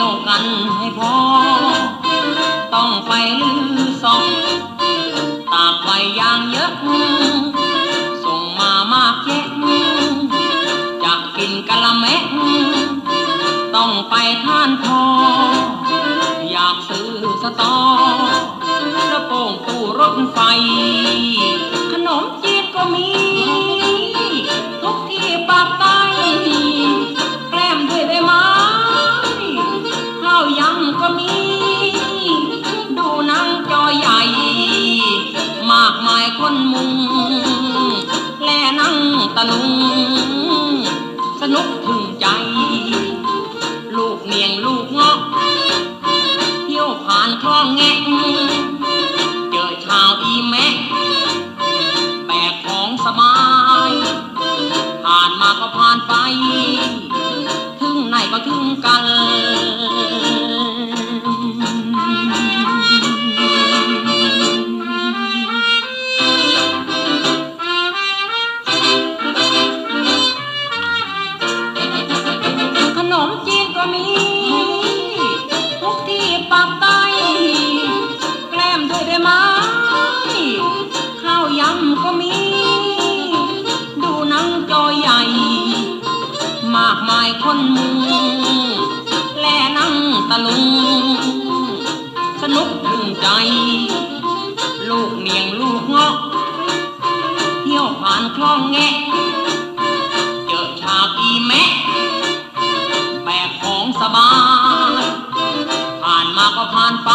ที่ยวกันให้พอ ต้องไปลือสองตากใบยางเยอะส่งมามากแยะจะกินกะละแมะต้องไปท่านทอ อยากซื้อสตอกระโปรงตู้รถไฟ ขนมจีนก็มี คนมุง แลนั่งตะลุง สนุกถึงใจ ลูกเนียงลูกเงาะเที่ยวผ่านคลองแงะเจอชาวอีแมะแบกของสบาย ผ่านมาก็ผ่านไป ถึงไหนก็ถึงกันายคนมุงแลนั่งตะลุง สนุกถึงใจ ลูกเนียงลูกเงาะเที่ยวผ่านคลองแงะ เจอชาวอีแมะแบกของสบาย ผ่านมาก็ผ่านไป